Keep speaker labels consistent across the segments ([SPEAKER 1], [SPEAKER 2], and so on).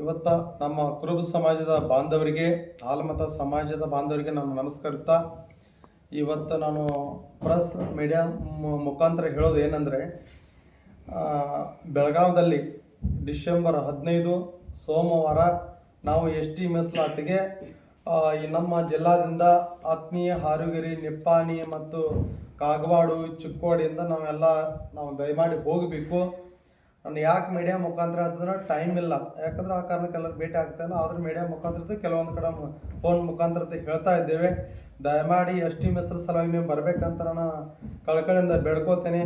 [SPEAKER 1] ಇವತ್ತ ನಮ್ಮ ಕುರುಬ ಸಮಾಜದ ಬಾಂಧವರಿಗೆ, ಆಲಮತ ಸಮಾಜದ ಬಾಂಧವರಿಗೆ ನಾನು ನಮಸ್ಕರಿಸ್ತಾ, ಇವತ್ತು ನಾನು ಪ್ರೆಸ್ ಮೀಡಿಯಾ ಮುಖಾಂತರ ಹೇಳೋದು ಏನಂದರೆ ಬೆಳಗಾವದಲ್ಲಿ ಡಿಸೆಂಬರ್ ಹದಿನೈದು ಸೋಮವಾರ ನಾವು ಎಸ್ ಟಿ ಮೀಸಲಾತಿಗೆ ಈ ನಮ್ಮ ಜಿಲ್ಲಾದಿಂದ ಆತ್ಮೀಯ ಹಾರುಗಿರಿ, ನಿಪ್ಪಾಣಿ ಮತ್ತು ಕಾಗವಾಡು, ಚಿಕ್ಕೋಡಿಯಿಂದ ನಾವೆಲ್ಲ ನಾವು ದಯಮಾಡಿ ಹೋಗಬೇಕು. ನಾನು ಯಾಕೆ ಮೀಡಿಯಾ ಮುಖಾಂತರ ಅಂತಂದ್ರೆ ಟೈಮ್ ಇಲ್ಲ. ಯಾಕಂದ್ರೆ ಆ ಕಾರಣಕ್ಕೆ ಎಲ್ಲರೂ ಭೇಟಿ ಆಗ್ತಾ ಇಲ್ಲ. ಆದ್ರೆ ಮೀಡಿಯಾ ಮುಖಾಂತರ ಕೆಲವೊಂದು ಕಡೆ ಫೋನ್ ಮುಖಾಂತರ ಹೇಳ್ತಾ ಇದ್ದೇವೆ. ದಯಮಾಡಿ ಎಸ್ ಟಿ ಮಿಸ್ತ್ರ ಸಲುವಾಗಿ ನೀವು ಬರ್ಬೇಕಂತ ನಾನು ಕಳ್ಕಳಿಂದ ಬೇಡ್ಕೋತೇನೆ.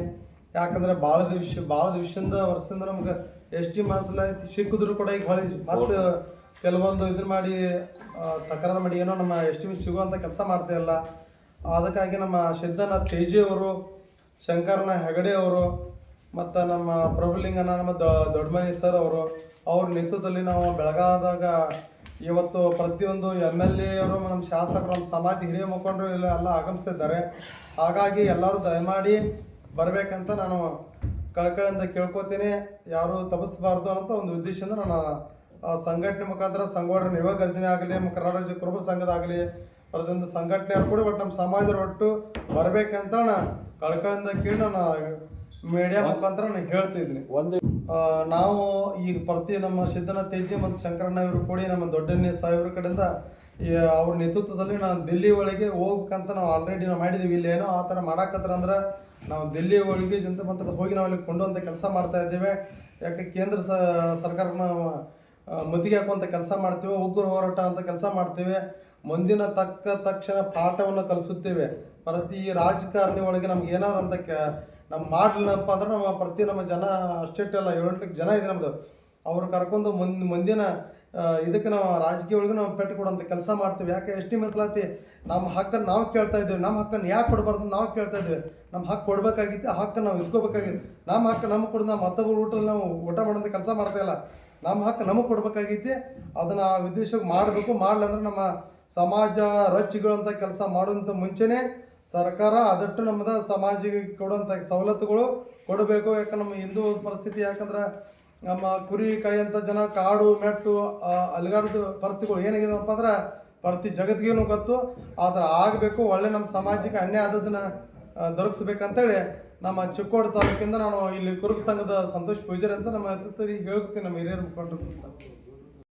[SPEAKER 1] ಯಾಕಂದ್ರೆ ಭಾಳ ದಿವಸ, ಭಾಳ ದಿವಸದಿಂದ, ವರ್ಷದಿಂದ ನಮ್ಗೆ ಎಸ್ ಟಿ ಮಾತ್ರ ಸಿಕ್ಕಿದ್ರು ಕೂಡ ಈಗ ಹೊಳಿ ಮತ್ತೆ ಕೆಲವೊಂದು ಇದ್ರ ಮಾಡಿ ತಕರಾರ ಮಾಡಿ ಏನೋ ನಮ್ಮ ಎಸ್ ಟಿ ಸಿಗುವಂಥ ಕೆಲಸ ಮಾಡ್ತಾ ಇಲ್ಲ. ಅದಕ್ಕಾಗಿ ನಮ್ಮ ಸಿದ್ದನ ತೇಜಿ ಅವರು ಶಂಕರನ ಹೆಗಡೆ ಅವರು ಮತ್ತು ನಮ್ಮ ಪ್ರಭುಲಿಂಗನ ನಮ್ಮ ದೊಡ್ಡಮನಿ ಸರ್ ಅವರು, ಅವ್ರ ನೇತೃತ್ವದಲ್ಲಿ ನಾವು ಬೆಳಗಾದಾಗ ಇವತ್ತು ಪ್ರತಿಯೊಂದು ಎಂ ಎಲ್ ಎ ಅವರು, ನಮ್ಮ ಶಾಸಕರು, ನಮ್ಮ ಸಮಾಜ ಹಿರಿಯ ಮುಖಂಡರು ಇಲ್ಲ ಎಲ್ಲ ಆಗಮಿಸ್ತಿದ್ದಾರೆ. ಹಾಗಾಗಿ ಎಲ್ಲರೂ ದಯಮಾಡಿ ಬರಬೇಕಂತ ನಾನು ಕಳ್ಕಳಿಂದ ಕೇಳ್ಕೊತೀನಿ. ಯಾರು ತಪ್ಪಿಸ್ಬಾರ್ದು ಅಂತ ಒಂದು ಉದ್ದೇಶದಿಂದ ನಾನು ಸಂಘಟನೆ ಮುಖಾಂತರ ಸಂಘಟನೆ ಯುವ ಗರ್ಜನೆ ಆಗಲಿ ನಮ್ಮ ಕರ್ನಾಟಕ ಕುರುಬ ಸಂಘದಾಗಲಿ ಅದೊಂದು ಸಂಘಟನೆ ಕೂಡ ಒಟ್ಟು ನಮ್ಮ ಸಮಾಜದ ಒಟ್ಟು ಬರಬೇಕಂತ ನಾನು ಕಳ್ಕಳಿಂದ ಕೇಳಿ ನಾನು ಮೀಡಿಯಾ ಮುಖಾಂತರ ನಾನು ಹೇಳ್ತಿದ್ದೀನಿ
[SPEAKER 2] ಒಂದು
[SPEAKER 1] ನಾವು ಈಗ ಪ್ರತಿ ನಮ್ಮ ಸಿದ್ದನ ತೇಜಿ ಮತ್ತು ಶಂಕರಣ್ಣ ಇವರು ಕೂಡಿ ನಮ್ಮ ದೊಡ್ಡನೇ ಸಾಹೇಬ್ರ ಕಡೆಯಿಂದ ಅವ್ರ ನೇತೃತ್ವದಲ್ಲಿ ನಾನು ದಿಲ್ಲಿ ಒಳಗೆ ಹೋಗ್ಬೇಕಂತ ನಾವು ಆಲ್ರೆಡಿ ನಾವು ಮಾಡಿದ್ದೀವಿ ಇಲ್ಲಿ ಏನೋ ಆ ಥರ ಮಾಡಾಕತ್ರ ಅಂದ್ರೆ ನಾವು ದಿಲ್ಲಿ ಒಳಗೆ ಜನತಾ ಮಂತ್ರದ ಹೋಗಿ ನಾವು ಅಲ್ಲಿ ಕೊಂಡುವಂಥ ಕೆಲಸ ಮಾಡ್ತಾ ಇದ್ದೇವೆ. ಯಾಕೆ ಕೇಂದ್ರ ಸ ಸರ್ಕಾರನ ಮತಿಗೆ ಮುತ್ತಿಗೆ ಹಾಕುವಂಥ ಕೆಲಸ ಮಾಡ್ತೇವೆ. ಉಗ್ರ ಹೋರಾಟ ಅಂತ ಕೆಲಸ ಮಾಡ್ತೇವೆ. ಮುಂದಿನ ತಕ್ಕ ತಕ್ಷಣ ಪಾಠವನ್ನು ಕಲಿಸುತ್ತೇವೆ. ಪ್ರತಿ ರಾಜಕಾರಣಿ ಒಳಗೆ ನಮ್ಗೆ ಏನಾದ್ರು ಅಂತ ಕೆ ನಮ್ಮ ಮಾಡ್ಲಿಲ್ಲಪ್ಪ ಅಂದ್ರೆ ನಮ್ಮ ಪ್ರತಿ ನಮ್ಮ ಜನ ಅಷ್ಟೇಟ್ ಅಲ್ಲ ಏಳೆಂಟು ಜನ ಇದೆ ನಮ್ಮದು ಅವ್ರು ಕರ್ಕೊಂಡು ಮುಂದ್ ಮುಂದಿನ ಇದಕ್ಕೆ ನಾವು ರಾಜಕೀಯ ಒಳಗೆ ನಾವು ಪೆಟ್ಟು ಕೊಡುವಂಥ ಕೆಲಸ ಮಾಡ್ತೀವಿ. ಯಾಕೆ ಎಷ್ಟು ಮೀಸಲಾತಿ ನಮ್ಮ ಹಕ್ಕನ್ನು ನಾವು ಕೇಳ್ತಾ ಇದ್ದೀವಿ. ನಮ್ಮ ಹಕ್ಕನ್ನು ಯಾಕೆ ಕೊಡಬಾರ್ದು ನಾವು ಕೇಳ್ತಾ ಇದ್ದೀವಿ. ನಮ್ಮ ಹಕ್ಕು ಕೊಡಬೇಕಾಗಿತ್ತು ಹಕ್ಕನ್ನು ನಾವು ಇಸ್ಕೋಬೇಕಾಗಿತ್ತು. ನಮ್ಮ ಹಕ್ಕು ನಮಗೆ ಕೊಡೋದು ನಾವು ಮತ್ತೊಬ್ಬರು ಊಟದಲ್ಲಿ ನಾವು ಊಟ ಮಾಡೋಂಥ ಕೆಲಸ ಮಾಡ್ತಾ ಇಲ್ಲ. ನಮ್ಮ ಹಕ್ಕು ನಮಗೆ ಕೊಡಬೇಕಾಗೈತಿ ಅದನ್ನು ಆ ಉದ್ದೇಶಕ್ಕೆ ಮಾಡಬೇಕು. ಮಾಡಲಂದ್ರೆ ನಮ್ಮ ಸಮಾಜ ರಚ್ಚಿಗಳಂತ ಕೆಲಸ ಮಾಡುವಂಥ ಮುಂಚೆನೇ ಸರ್ಕಾರ ಆದಷ್ಟು ನಮ್ಮದ ಸಮಾಜಕ್ಕೆ ಕೊಡುವಂಥ ಸವಲತ್ತುಗಳು ಕೊಡಬೇಕು. ಯಾಕಂದ್ರೆ ನಮ್ಮ ಹಿಂದೂ ಪರಿಸ್ಥಿತಿ ಯಾಕಂದ್ರೆ ನಮ್ಮ ಕುರಿ ಕಾಯಂಥ ಜನ ಕಾಡು ಮೆಟ್ಟು ಆ, ಪರಿಸ್ಥಿತಿಗಳು ಏನಾಗಿದೆಪ್ಪ ಅಂದ್ರೆ ಪ್ರತಿ ಜಗತ್ತಿಗೇನು ಗೊತ್ತು. ಆದ್ರೆ ಆಗಬೇಕು ಒಳ್ಳೆ ನಮ್ಮ ಸಮಾಜಕ್ಕೆ ಅನ್ಯಾಯ ಆದದನ್ನ ದೊರಕಿಸ್ಬೇಕಂತೇಳಿ ನಮ್ಮ ಚಿಕ್ಕೋಡ ತಾಲೂಕಿಂದ ನಾನು ಇಲ್ಲಿ ಕುರುಬ ಸಂಘದ ಸಂತೋಷ್ ಪೂಜಾರಿ ಅಂತ ನಮ್ಮ ನೇತೃತ್ವದಲ್ಲಿ ಹೇಳ್ತೀನಿ ನಮ್ಮ ಹಿರಿಯರು ಮುಖಂಡರು